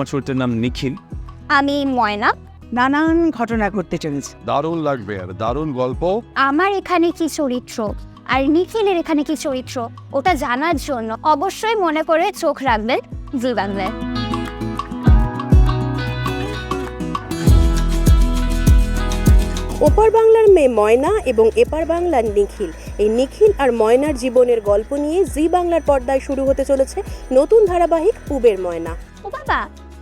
আমার চরিত্রের নাম নিখিল। আমি ময়না। নানান ঘটনা ঘটতে চলেছে। দারুণ লাগবে আর দারুণ গল্প। আমার এখানে কি চরিত্র? আর নিখিলের এখানে কি চরিত্র? ওটা জানার জন্য অবশ্যই মনে করে চোখ রাখবেন জি বাংলায় ওপার বাংলার মেয়ে ময়না এবং এপার বাংলার নিখিল। এই নিখিল আর ময়নার জীবনের গল্প নিয়ে জি বাংলার পর্দায় শুরু হতে চলেছে নতুন ধারাবাহিক পুবের ময়না। ও বাবা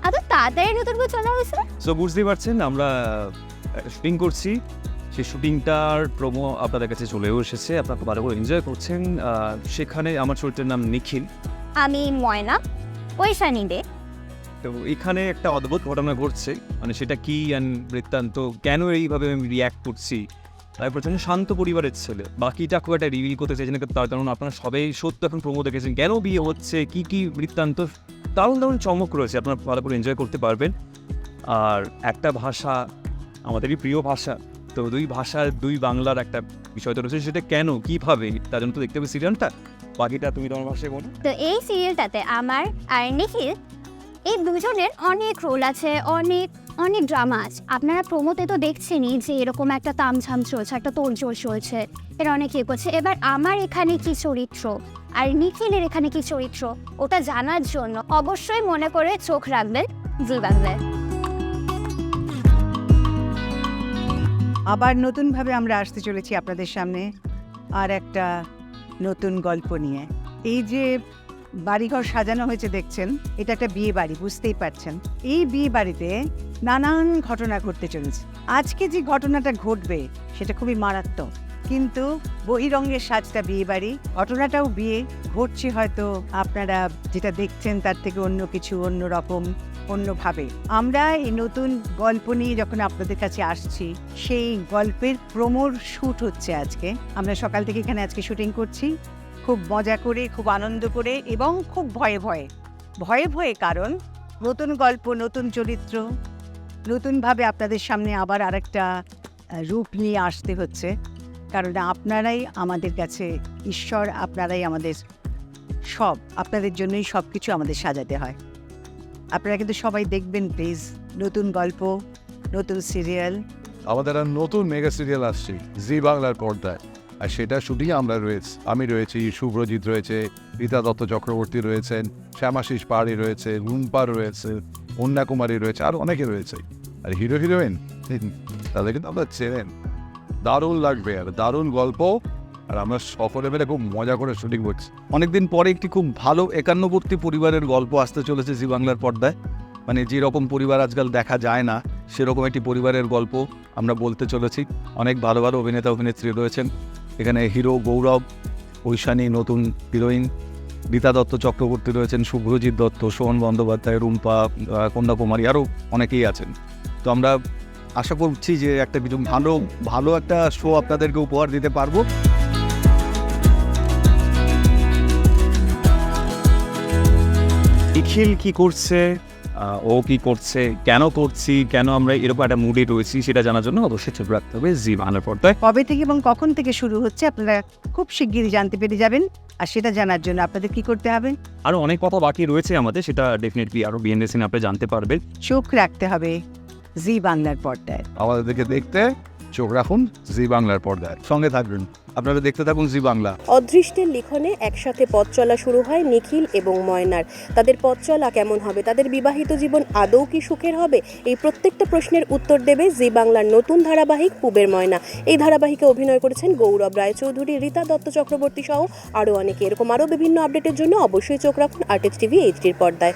এত তাড়াতাড়ি নতুন করে চলে হয়েছে? সো বুঝতেই পারছেন আমরা শুটিং করছি। সেই শুটিংটার প্রোমো আপনাদের কাছে চলেও এসেছে। আপনারা ভালো করে এনজয় করছেন। সেখানে আমার চরিত্রের নাম নিখিল। আমি ময়না ওইশানি দে। তো এখানে একটা অদ্ভুত ঘটনা ঘটছে। মানে সেটা কি অ্যান্ড বৃত্তান্ত কেন এইভাবে আমি রিয়্যাক্ট করছি? তাই প্রচণ্ড শান্ত পরিবারের ছেলে। বাকিটা খুব একটা রিভিল করতে চাইছেন তার কারণ আপনারা সবাই সত্য এখন প্রমো দেখেছেন। কেন বিয়ে হচ্ছে? কি কি বৃত্তান্ত? দারুণ দারুণ চমক রয়েছে। আপনারা ভালো করে এনজয় করতে পারবেন। আর একটা ভাষা আমাদেরই প্রিয় ভাষা। তো দুই ভাষার, দুই বাংলার একটা বিষয় তো রয়েছে, সেটা কেন, কীভাবে, তার জন্য তো দেখতে হবে সিরিয়ালটা বাকিটা তুমি তোমার ভাষায় বলো। তো এই সিরিয়ালটাতে আমার আর নিখিল এই দুজনের অনেক রোল আছে, অনেক অনেক ড্রামা আছে। আপনারা প্রমোতে তো দেখছেনই যে এরকম একটা তামঝাম চলছে, একটা তোড়জোড় চলছে। এর অনেক ইয়ে করছে। এবার আমার এখানে কি চরিত্র? আর নিখিলের এখানে কি চরিত্র? ওটা জানার জন্য অবশ্যই মনে করে চোখ রাখবেন। জি, বাংলায়। আবার নতুনভাবে আমরা আসতে চলেছি আপনাদের সামনে। আর একটা নতুন গল্প নিয়ে। এই যে বাড়িঘর সাজানো হয়েছে, দেখছেন? এটা একটা বিয়ে বাড়ি, বুঝতেই পারছেন। এই বিয়ে বাড়িতে নানান ঘটনা ঘটতে চলেছে। আজকে যে ঘটনাটা ঘটবে, সেটা খুবই মারাত্মক। কিন্তু বহিরঙ্গের সাজটা বিয়ে বাড়ি, ঘটনাটাও বিয়ে, ঘটছে হয়তো আপনারা যেটা দেখছেন, তার থেকে অন্য কিছু, অন্য রকম, অন্যভাবে। আমরা এই নতুন গল্প নিয়ে যখন আপনাদের কাছে আসছি, সেই গল্পের প্রমোর শ্যুট হচ্ছে আজকে। আমরা সকাল থেকে এখানে আজকে শুটিং করছি। খুব মজা করে, খুব আনন্দ করে এবং খুব ভয়ে ভয়ে। ভয়ে ভয়ে কারণ নতুন গল্প, নতুন চরিত্র, নতুনভাবে আপনাদের সামনে আবার আরেকটা রূপ নিয়ে আসতে হচ্ছে। কারণ আপনারাই আমাদের কাছে ঈশ্বর, আপনারাই আমাদের সব, আপনাদের জন্যই সব কিছু আমাদের সাজাতে হয়। আপনারা কিন্তু সবাই দেখবেন, প্লিজ, নতুন গল্প, নতুন সিরিয়াল। আমাদের নতুন মেগা সিরিয়াল আসছে, জি বাংলার পর্দায়। আর সেটা শুটিং আমরা রয়েছে, আমি রয়েছি, শুভ্রজিৎ রয়েছে, রীতা দত্ত চক্রবর্তী রয়েছেন, শ্যামাশিস পাহাড়ি রয়েছে, রুম্পা রয়েছে অন্যা কুমারী রয়েছে, আর অনেকে রয়েছে। আর হিরো, হিরোইন, তাদের কিন্তু আমরা চেনেন। দারুণ লাগবে আর দারুণ গল্প। আর আমরা সকলে মিলে খুব মজা করে শুটিং করছি। অনেকদিন পরে একটি খুব ভালো একান্নবর্তী পরিবারের গল্প আসতে চলেছে জি বাংলার পর্দায়। মানে যেরকম পরিবার আজকাল দেখা যায় না, সেরকম একটি পরিবারের গল্প আমরা বলতে চলেছি। অনেক ভালো ভালো অভিনেতা, অভিনেত্রী রয়েছেন। এখানে হিরো গৌরব, ঐশানী নতুন হিরোইন, রীতা দত্ত চক্রবর্তী রয়েছেন, শুভ্রজিৎ দত্ত, সোহন বন্দ্যোপাধ্যায়, রুম্পা কন্যাকুমারী আরও অনেকেই আছেন। তো আমরা আশা করছি যে একটা কিছু ভালো ভালো একটা শো আপনাদেরকে উপহার দিতে পারব। নিখিল কি করছে? ও কি করছে কেন করছি কেন আমরা এরকম একটা মুডে রয়েছি সেটা জানার জন্য অবশ্যই চোখ রাখতে হবে জি বাংলার পর্দায়। কবে থেকে এবং কখন থেকে শুরু হচ্ছে আপনারা খুব শিগগিরই জানতে পেরে যাবেন আর সেটা জানার জন্য আপনাদের কি করতে হবে? আরও অনেক কথা বাকি রয়েছে আমাদের সেটা ডেফিনেটলি আরও বিএনএস আপনি জানতে পারবেন। চোখ রাখতে হবে জি বাংলার পর্দায়। আমাদেরকে দেখতে চোখ রাখুন জি বাংলার পর্দায়। সঙ্গে থাকবেন। আপনারা দেখতে থাকুন জি বাংলা। অদৃষ্টের লিখনে একসাথে পথ চলা শুরু হয় নিখিল এবং ময়নার। তাদের পথ চলা কেমন হবে? তাদের বিবাহিত জীবন আদৌ কি সুখের হবে? এই প্রত্যেকটা প্রশ্নের উত্তর দেবে জি বাংলার নতুন ধারাবাহিক পুবের ময়না। এই ধারাবাহিকে অভিনয় করেছেন গৌরব রায়চৌধুরী, রীতা দত্ত চক্রবর্তী সহ আরও অনেকে। এরকম আরও বিভিন্ন আপডেটের জন্য অবশ্যই চোখ রাখুন আর্টিস্ট টিভি এইচডির পর্দায়।